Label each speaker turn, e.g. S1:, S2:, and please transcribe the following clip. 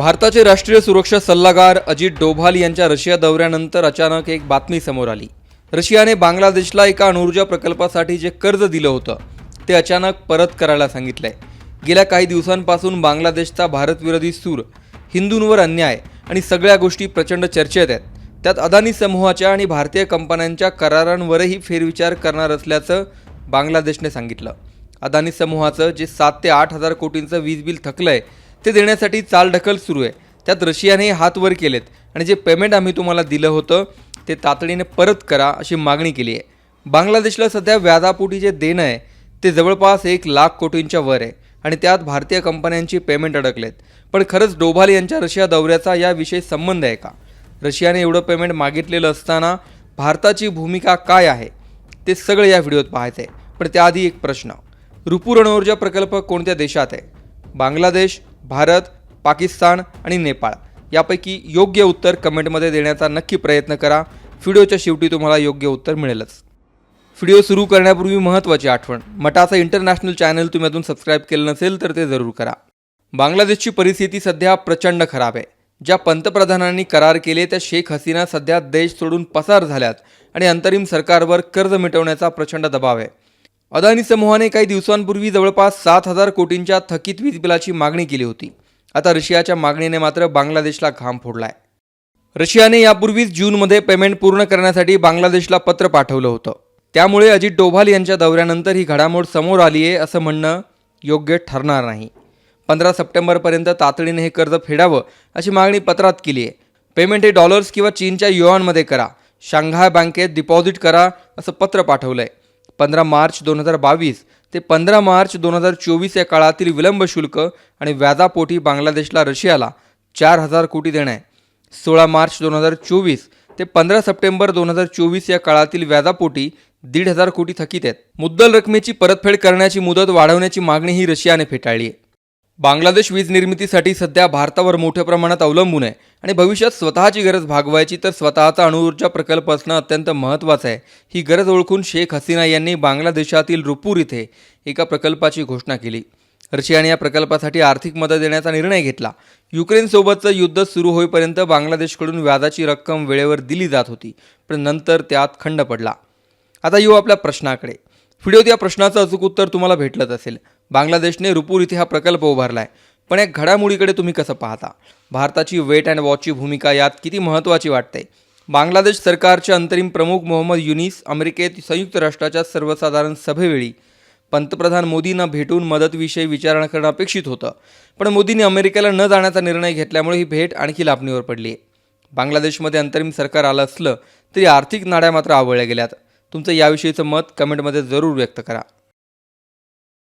S1: भारताचे राष्ट्रीय सुरक्षा सल्लागार अजित डोभाल यांच्या रशिया दौऱ्यानंतर अचानक एक बातमी समोर आली. रशियाने बांगलादेशला एका अणुऊर्जा प्रकल्पासाठी जे कर्ज दिलं होतं ते अचानक परत करायला सांगितलंय. गेल्या काही दिवसांपासून बांगलादेशचा भारतविरोधी सूर हिंदूंवर अन्याय आणि सगळ्या गोष्टी प्रचंड चर्चेत आहेत. त्यात अदानी समूहाच्या आणि भारतीय कंपन्यांच्या करारांवरही फेरविचार करणार असल्याचं बांगलादेशने सांगितलं. अदानी समूहाचं जे सात ते आठ हजार कोटींचं वीज बिल थकलं आहे ते देण्यासाठी चालढकल सुरू आहे. त्यात रशियाने हात वर केलेत आणि जे पेमेंट आम्ही तुम्हाला दिलं होतं ते तातडीने परत करा अशी मागणी केली आहे. बांगलादेशला सध्या व्याजापोटी जे देणं आहे ते जवळपास एक लाख कोटींच्या वर आहे आणि त्यात भारतीय कंपन्यांची पेमेंट अडकलेत. पण खरंच डोभाल यांच्या रशिया दौऱ्याचा याविषयी संबंध आहे का? रशियाने एवढं पेमेंट मागितलेलं असताना भारताची भूमिका काय आहे? ते सगळं या व्हिडिओत पाहायचं आहे पण त्याआधी एक प्रश्न. रुपूर अणुऊर्जा प्रकल्प कोणत्या देशात आहे? बांगलादेश भारत पाकिस्तान आणि नेपाळ. यापैकी योग्य उत्तर कमेंटमध्ये देण्याचा नक्की प्रयत्न करा. व्हिडिओच्या शेवटी तुम्हाला योग्य उत्तर मिळेलच. व्हिडिओ सुरू करण्यापूर्वी महत्त्वाची आठवण. मटाचा इंटरनॅशनल चॅनल तुम्ही अजून सबस्क्राईब केलं नसेल तर ते जरूर करा. बांगलादेशची परिस्थिती सध्या प्रचंड खराब आहे. ज्या पंतप्रधानांनी करार केले त्या शेख हसीना सध्या देश सोडून पसार झाल्यात आणि अंतरिम सरकारवर कर्ज मिटवण्याचा प्रचंड दबाव आहे. अदानी समूहाने काही दिवसांपूर्वी जवळपास सात हजार कोटींच्या थकीत वीज बिलाची मागणी केली होती. आता रशियाच्या मागणीने मात्र बांगलादेशला घाम फोडलाय. रशियाने यापूर्वीच जूनमध्ये पेमेंट पूर्ण करण्यासाठी बांगलादेशला पत्र पाठवलं होतं. त्यामुळे अजित डोभाल यांच्या दौऱ्यानंतर ही घडामोड समोर आली आहे असं म्हणणं योग्य ठरणार नाही. पंधरा सप्टेंबरपर्यंत तातडीने हे कर्ज फेडावं अशी मागणी पत्रात केली आहे. पेमेंट हे डॉलर्स किंवा चीनच्या युआनमध्ये करा. शांघाय बँकेत डिपॉझिट करा असं पत्र पाठवलं आहे पंधरा मार्च दोन हजार बावीस ते पंधरा मार्च दोन हजार चोवीस या काळातील विलंब शुल्क आणि व्याजापोटी बांगलादेशला रशियाला चार हजार कोटी देणं आहे. सोळा मार्च दोन हजार चोवीस ते पंधरा सप्टेंबर दोन हजार चोवीस या काळातील व्याजापोटी दीड हजार कोटी थकीत आहेत. मुद्दल रकमेची परतफेड करण्याची मुदत वाढवण्याची मागणी ही रशियाने फेटाळली आहे. बांगलादेश वीज निर्मितीसाठी सध्या भारतावर मोठ्या प्रमाणात अवलंबून आहे आणि भविष्यात स्वतःची गरज भागवायची तर स्वतःचा अणुऊर्जा प्रकल्प असणं अत्यंत महत्त्वाचं आहे. ही गरज ओळखून शेख हसीना यांनी बांगलादेशातील रुपूर इथे एका प्रकल्पाची घोषणा केली. रशियाने या प्रकल्पासाठी आर्थिक मदत देण्याचा निर्णय घेतला. युक्रेनसोबतचं युद्ध सुरू होईपर्यंत बांगलादेशकडून व्याजाची रक्कम वेळेवर दिली जात होती पण नंतर त्यात खंड पडला. आता येऊ आपल्या प्रश्नाकडे. व्हिडिओत या प्रश्नाचं अचूक उत्तर तुम्हाला भेटलंच असेल. बांगलादेशने रुपूर इथे हा प्रकल्प उभारला आहे पण या घडामोडीकडे तुम्ही कसं पाहता? भारताची वेट अँड वॉचची भूमिका यात किती महत्त्वाची वाटते? बांगलादेश सरकारचे अंतरिम प्रमुख मोहम्मद युनिस अमेरिकेत संयुक्त राष्ट्राच्या सर्वसाधारण सभेवेळी पंतप्रधान मोदींना भेटून मदतविषयी विचारणा करणं अपेक्षित होतं. पण मोदींनी अमेरिकेला न जाण्याचा निर्णय घेतल्यामुळे ही भेट आणखी लाभणीवर पडली आहे बांगलादेशमध्ये अंतरिम सरकार आलं असलं तरी आर्थिक नाड्या मात्र आवळल्या गेल्यात. तुमचं याविषयीचं मत कमेंटमध्ये जरूर व्यक्त करा.